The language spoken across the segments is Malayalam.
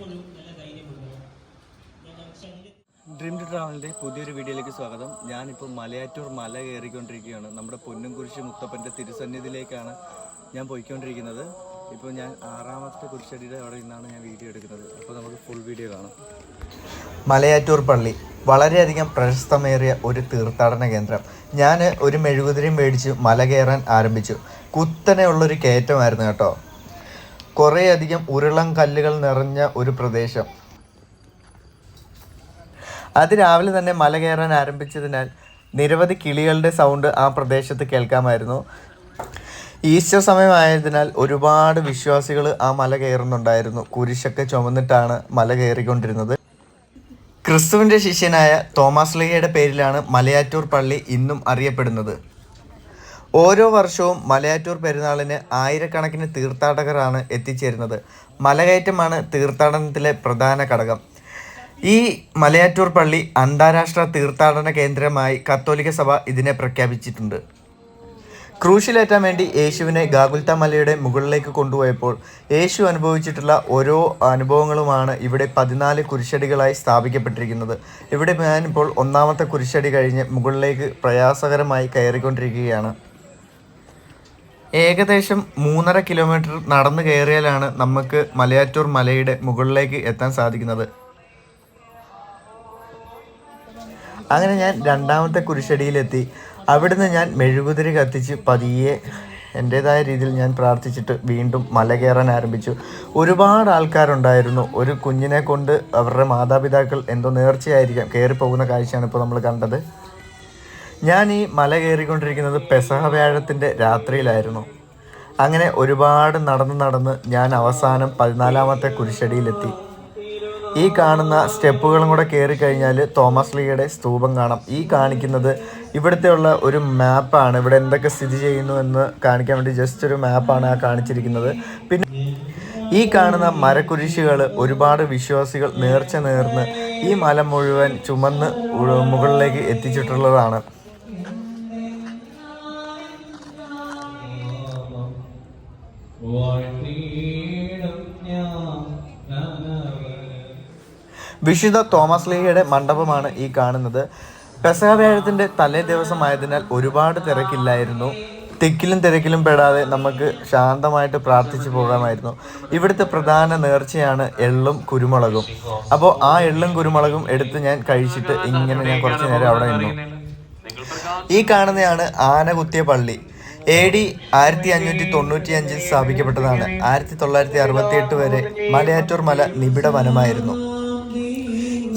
എപ്പോഴും നല്ല ധൈര്യമുണ്ട് ഡ്രീം ടു ട്രാവലിന്റെ പുതിയൊരു വീഡിയോയിലേക്ക് സ്വാഗതം. ഞാനിപ്പോൾ മലയാറ്റൂർ മല കയറിക്കൊണ്ടിരിക്കുകയാണ്. നമ്മുടെ പൊന്നുംകുരിശ് മുത്തപ്പന്റെ തിരുസന്നിധിയിലേക്കാണ് ഞാൻ പോയിക്കൊണ്ടിരിക്കുന്നത്. ഇപ്പോൾ ഞാൻ ആറാമത്തെ കുരിശടിയുടെ അവിടെ നിന്നാണ് ഞാൻ വീഡിയോ എടുക്കുന്നത്. അപ്പോൾ നമുക്ക് ഫുൾ വീഡിയോ കാണാം. മലയാറ്റൂർ പള്ളി വളരെയധികം പ്രശസ്തമേറിയ ഒരു തീർത്ഥാടന കേന്ദ്രം. ഞാൻ ഒരു മെഴുകുതിരിയും മേടിച്ച് മല കയറാൻ ആരംഭിച്ചു. കുത്തനെയുള്ളൊരു കയറ്റമായിരുന്നു കേട്ടോ. കുറേയധികം ഉരുളം കല്ലുകൾ നിറഞ്ഞ ഒരു പ്രദേശം. അതിരാവിലെ തന്നെ മല കയറാൻ ആരംഭിച്ചതിനാൽ നിരവധി കിളികളുടെ സൗണ്ട് ആ പ്രദേശത്ത് കേൾക്കാമായിരുന്നു. ഈസ്റ്റർ സമയമായതിനാൽ ഒരുപാട് വിശ്വാസികൾ ആ മല കയറുന്നുണ്ടായിരുന്നു. കുരിശൊക്കെ ചുമന്നിട്ടാണ് മല കയറിക്കൊണ്ടിരുന്നത്. ക്രിസ്തുവിന്റെ ശിഷ്യനായ തോമസ് ലീഹയുടെ പേരിലാണ് മലയാറ്റൂർ പള്ളി ഇന്നും അറിയപ്പെടുന്നത്. ഓരോ വർഷവും മലയാറ്റൂർ പെരുന്നാളിന് ആയിരക്കണക്കിന് തീർത്ഥാടകരാണ് എത്തിച്ചേരുന്നത്. മലകയറ്റമാണ് തീർത്ഥാടനത്തിലെ പ്രധാന ഘടകം. ഈ മലയാറ്റൂർ പള്ളി അന്താരാഷ്ട്ര തീർത്ഥാടന കേന്ദ്രമായി കത്തോലിക്ക സഭ ഇതിനെ പ്രഖ്യാപിച്ചിട്ടുണ്ട്. ക്രൂശിലേറ്റാൻ വേണ്ടി യേശുവിനെ ഗാഗുൽത്ത മലയുടെ മുകളിലേക്ക് കൊണ്ടുപോയപ്പോൾ യേശു അനുഭവിച്ചിട്ടുള്ള ഓരോ അനുഭവങ്ങളുമാണ് ഇവിടെ പതിനാല് കുരിശടികളായി സ്ഥാപിക്കപ്പെട്ടിരിക്കുന്നത്. ഇവിടെ ഞാനിപ്പോൾ ഒന്നാമത്തെ കുരിശടി കഴിഞ്ഞ് മുകളിലേക്ക് പ്രയാസകരമായി കയറിക്കൊണ്ടിരിക്കുകയാണ്. ഏകദേശം മൂന്നര കിലോമീറ്റർ നടന്നു കയറിയാലാണ് നമുക്ക് മലയാറ്റൂർ മലയുടെ മുകളിലേക്ക് എത്താൻ സാധിക്കുന്നത്. അങ്ങനെ ഞാൻ രണ്ടാമത്തെ കുരിശടിയിലെത്തി. അവിടുന്ന് ഞാൻ മെഴുകുതിരി കത്തിച്ച് പതിയെ എന്റേതായ രീതിയിൽ ഞാൻ പ്രാർത്ഥിച്ചിട്ട് വീണ്ടും മല കയറാൻ ആരംഭിച്ചു. ഒരുപാട് ആൾക്കാരുണ്ടായിരുന്നു. ഒരു കുഞ്ഞിനെ കൊണ്ട് അവരുടെ മാതാപിതാക്കൾ എന്തോ നേർച്ചയായിരിക്കാം കയറി പോകുന്ന കാഴ്ചയാണ് ഇപ്പോൾ നമ്മൾ കണ്ടത്. ഞാൻ ഈ മല കയറിക്കൊണ്ടിരിക്കുന്നത് പെസഹ വ്യാഴത്തിന്റെ രാത്രിയിലായിരുന്നു. അങ്ങനെ ഒരുപാട് നടന്ന് നടന്ന് ഞാൻ അവസാനം പതിനാലാമത്തെ കുരിശടിയിലെത്തി. ഈ കാണുന്ന സ്റ്റെപ്പുകളും കൂടെ കയറി കഴിഞ്ഞാൽ തോമസ് ലീയുടെ സ്തൂപം കാണാം. ഈ കാണിക്കുന്നത് ഇവിടുത്തെ ഉള്ള ഒരു മാപ്പാണ് ഇവിടെ എന്തൊക്കെ സ്ഥിതി ചെയ്യുന്നു എന്ന് കാണിക്കാൻ വേണ്ടി ജസ്റ്റ് ഒരു മാപ്പാണ് ആ കാണിച്ചിരിക്കുന്നത്. പിന്നെ ഈ കാണുന്ന മരക്കുരിശുകൾ ഒരുപാട് വിശ്വാസികൾ നേർച്ച നേർന്ന് ഈ മല മുഴുവൻ ചുമന്ന് മുകളിലേക്ക് എത്തിച്ചിട്ടുള്ളതാണ്. വിശുദ്ധ തോമസ് ലീഹയുടെ മണ്ഡപമാണ് ഈ കാണുന്നത്. പെസഹ വ്യാഴത്തിന്റെ തലേ ദിവസമായതിനാൽ ഒരുപാട് തിരക്കില്ലായിരുന്നു. തിക്കിലും തിരക്കിലും പെടാതെ നമുക്ക് ശാന്തമായിട്ട് പ്രാർത്ഥിച്ചു പോകാമായിരുന്നു. ഇവിടുത്തെ പ്രധാന നേർച്ചയാണ് എള്ളും കുരുമുളകും. അപ്പോൾ ആ എള്ളും കുരുമുളകും എടുത്ത് ഞാൻ കഴിച്ചിട്ട് ഇങ്ങനെ ഞാൻ കുറച്ച് നേരം അവിടെ നിന്നു. ഈ കാണുന്നതാണ് ആന പള്ളി. എ ഡി ആയിരത്തി അഞ്ഞൂറ്റി തൊണ്ണൂറ്റി അഞ്ചിൽ സ്ഥാപിക്കപ്പെട്ടതാണ്. ആയിരത്തി തൊള്ളായിരത്തി അറുപത്തി എട്ട് വരെ മലയാറ്റൂർ മല നിബിഡ വനമായിരുന്നു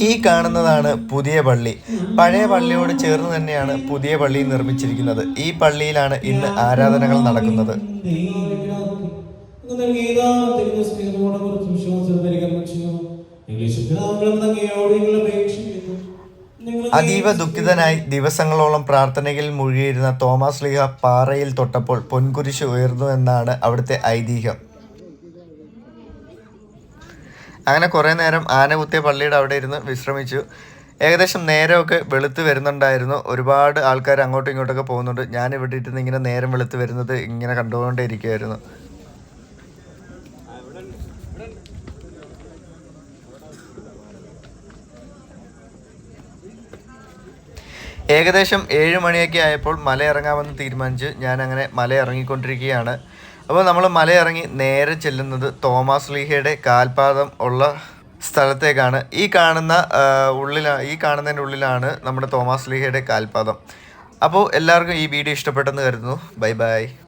ഈ കാണുന്നതാണ് പുതിയ പള്ളി. പഴയ പള്ളിയോട് ചേർന്ന് തന്നെയാണ് പുതിയ പള്ളി നിർമ്മിച്ചിരിക്കുന്നത്. ഈ പള്ളിയിലാണ് ഇന്ന് ആരാധനകൾ നടക്കുന്നത്. അതീവ ദുഃഖിതനായി ദിവസങ്ങളോളം പ്രാർത്ഥനയിൽ മുഴുകിയിരുന്ന തോമസ് ലീഹ പാറയിൽ തൊട്ടപ്പോൾ പൊൻകുരിശ് ഉയർന്നു എന്നാണ് അവിടുത്തെ ഐതിഹ്യം. അങ്ങനെ കുറേ നേരം ആനകുത്തിയ പള്ളിയുടെ അവിടെ ഇരുന്ന് വിശ്രമിച്ചു. ഏകദേശം നേരമൊക്കെ വെളുത്ത് വരുന്നുണ്ടായിരുന്നു. ഒരുപാട് ആൾക്കാർ അങ്ങോട്ടും ഇങ്ങോട്ടൊക്കെ പോകുന്നുണ്ട്. ഞാൻ ഇവിടെ ഇരുന്ന് ഇങ്ങനെ നേരം വെളുത്ത് വരുന്നത് ഇങ്ങനെ കണ്ടുകൊണ്ടേ ഇരിക്കുമായിരുന്നു ഏകദേശം ഏഴ് മണിയൊക്കെ ആയപ്പോൾ മല ഇറങ്ങാമെന്ന് തീരുമാനിച്ച് ഞാൻ അങ്ങനെ മല ഇറങ്ങിക്കൊണ്ടിരിക്കുകയാണ് അപ്പോൾ നമ്മൾ മല ഇറങ്ങി നേരെ ചെല്ലുന്നത് തോമസ് ലീഹയുടെ കാൽപാദം ഉള്ള സ്ഥലത്തേക്കാണ്. ഈ കാണുന്ന ഉള്ളിലാണ് ഈ കാണുന്നതിന്റെ ഉള്ളിലാണ് നമ്മുടെ തോമസ് ലീഹയുടെ കാൽപാദം. അപ്പോൾ എല്ലാവർക്കും ഈ വീഡിയോ ഇഷ്ടപ്പെട്ടെന്ന് കരുതുന്നു. Bye bye.